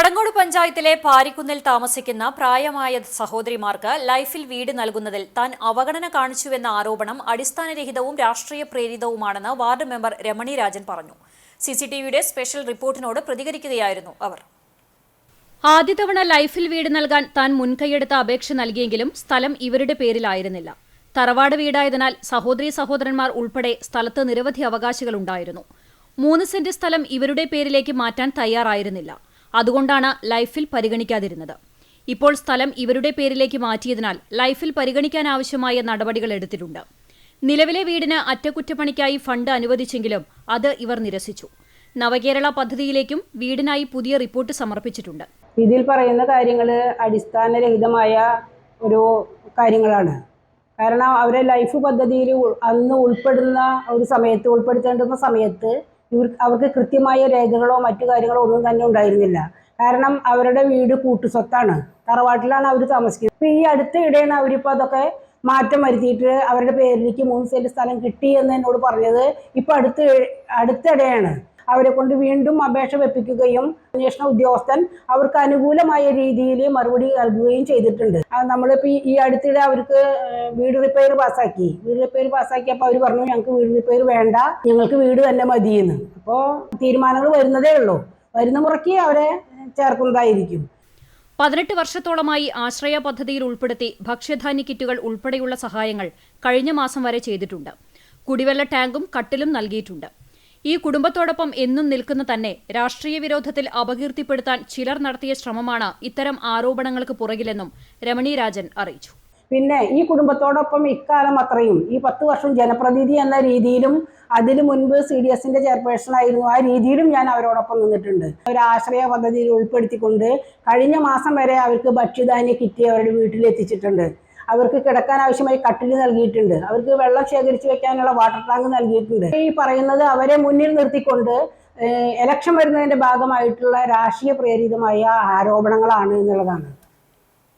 കടങ്ങോട് പഞ്ചായത്തിലെ പാരിക്കുന്നിൽ താമസിക്കുന്ന പ്രായമായ സഹോദരിമാർക്ക് ലൈഫിൽ വീട് നൽകുന്നതിൽ താൻ അവഗണന കാണിച്ചുവെന്ന ആരോപണം അടിസ്ഥാനരഹിതവും രാഷ്ട്രീയ പ്രേരിതവുമാണെന്ന് വാർഡ് മെമ്പർ രമണി രാജൻ പറഞ്ഞു. സിസിടിവിയുടെ സ്പെഷ്യൽ റിപ്പോർട്ടിനോട് പ്രതികരിക്കുകയായിരുന്നു അവർ. ആദ്യ തവണ ലൈഫിൽ വീട് നൽകാൻ താൻ മുൻകൈയെടുത്ത അപേക്ഷ നൽകിയെങ്കിലും സ്ഥലം ഇവരുടെ പേരിലായിരുന്നില്ല. തറവാട് വീടായതിനാൽ സഹോദരി സഹോദരന്മാർ ഉൾപ്പെടെ സ്ഥലത്ത് നിരവധി അവകാശികളുണ്ടായിരുന്നു. മൂന്ന് സെന്റ് സ്ഥലം ഇവരുടെ പേരിലേക്ക് മാറ്റാൻ തയ്യാറായിരുന്നില്ല. അതുകൊണ്ടാണ് ലൈഫിൽ പരിഗണിക്കാതിരുന്നത്. ഇപ്പോൾ സ്ഥലം ഇവരുടെ പേരിലേക്ക് മാറ്റിയതിനാൽ ലൈഫിൽ പരിഗണിക്കാനാവശ്യമായ നടപടികൾ എടുത്തിട്ടുണ്ട്. നിലവിലെ വീടിന് അറ്റകുറ്റപ്പണിക്കായി ഫണ്ട് അനുവദിച്ചെങ്കിലും അത് ഇവർ നിരസിച്ചു. നവകേരള പദ്ധതിയിലേക്കും വീടിനായി പുതിയ റിപ്പോർട്ട് സമർപ്പിച്ചിട്ടുണ്ട്. ഇതിൽ പറയുന്ന കാര്യങ്ങൾ അടിസ്ഥാനരഹിതമായ ഒരു കാര്യങ്ങളാണ്. കാരണം അവരെ ലൈഫ് പദ്ധതിയിൽ അന്ന് ഉൾപ്പെടുന്ന ഒരു സമയത്ത് ഉൾപ്പെടുത്തേണ്ടുന്ന സമയത്ത് അവർക്ക് കൃത്യമായ രേഖകളോ മറ്റു കാര്യങ്ങളോ ഒന്നും തന്നെ ഉണ്ടായിരുന്നില്ല. കാരണം അവരുടെ വീട് കൂട്ടുസ്വത്താണ്. തറവാട്ടിലാണ് അവർ താമസിക്കുന്നത്. ഇപ്പം ഈ അടുത്ത ഇടയാണ് അവരിപ്പോൾ അതൊക്കെ മാറ്റം വരുത്തിയിട്ട് അവരുടെ പേരിലേക്ക് മൂന്ന് സെന്റ് സ്ഥലം കിട്ടി എന്ന് എന്നോട് പറഞ്ഞത്. ഇപ്പം അടുത്ത അടുത്തിടെയാണ്. അവരെ കൊണ്ട് വീണ്ടും അപേക്ഷ വെപ്പിക്കുകയും അന്വേഷണ ഉദ്യോഗസ്ഥൻ അവർക്ക് അനുകൂലമായ രീതിയിൽ മറുപടി നൽകുകയും ചെയ്തിട്ടുണ്ട്. നമ്മളിപ്പോൾ ഈ അടുത്തിടെ അവർക്ക് വീട് റിപ്പയർ പാസ്സാക്കി. വീട് റിപ്പയർ പാസ്സാക്കിയപ്പോൾ അവർ പറഞ്ഞു ഞങ്ങൾക്ക് വീട് റിപ്പയർ വേണ്ട. ഞങ്ങൾക്ക് വീട് തന്നെ മതിയെന്ന്. അപ്പോൾ തീരുമാനങ്ങൾ വരുന്നതേ ഉള്ളൂ. വരുന്ന മുറയ്ക്ക് അവരെ ചേർക്കുന്നതായിരിക്കും. പതിനെട്ട് വർഷത്തോളമായി ആശ്രയ പദ്ധതിയിൽ ഉൾപ്പെടുത്തി ഭക്ഷ്യധാന്യ കിറ്റുകൾ ഉൾപ്പെടെയുള്ള സഹായങ്ങൾ കഴിഞ്ഞ മാസം വരെ ചെയ്തിട്ടുണ്ട്. കുടിവെള്ള ടാങ്കും കട്ടിലും നൽകിയിട്ടുണ്ട്. ഈ കുടുംബത്തോടൊപ്പം എന്നും നിൽക്കുന്ന തന്നെ രാഷ്ട്രീയ വിരോധത്തിൽ അപകീർത്തിപ്പെടുത്താൻ ചിലർ നടത്തിയ ശ്രമമാണ് ഇത്തരം ആരോപണങ്ങൾക്ക് പുറകിലെന്നും രമണി രാജൻ അറിയിച്ചു. പിന്നെ ഈ കുടുംബത്തോടൊപ്പം ഇക്കാലം അത്രയും ഈ പത്ത് വർഷം ജനപ്രതിനിധി എന്ന രീതിയിലും അതിനു മുൻപ് സി ഡി എസിന്റെ ചെയർപേഴ്സൺ ആയിരുന്നു. ആ രീതിയിലും ഞാൻ അവരോടൊപ്പം നിന്നിട്ടുണ്ട്. ഒരു ആശ്രയ പദ്ധതിയിൽ ഉൾപ്പെടുത്തിക്കൊണ്ട് കഴിഞ്ഞ മാസം വരെ അവർക്ക് ഭക്ഷ്യധാന്യ കിറ്റ് അവരുടെ വീട്ടിൽ എത്തിച്ചിട്ടുണ്ട്. അവർക്ക് കിടക്കാൻ ആവശ്യമായി കട്ടിൽ നൽകിയിട്ടുണ്ട്. അവർക്ക് വെള്ളം ശേഖരിച്ചു വെക്കാനുള്ള വാട്ടർ ടാങ്ക് നൽകിയിട്ടുണ്ട്. ഈ പറയുന്നത് അവരെ മുന്നിൽ നിർത്തിക്കൊണ്ട് എലക്ഷൻ വരുന്നതിന്റെ ഭാഗമായിട്ടുള്ള രാഷ്ട്രീയ പ്രേരിതമായ ആരോപണങ്ങളാണ് എന്നുള്ളതാണ്.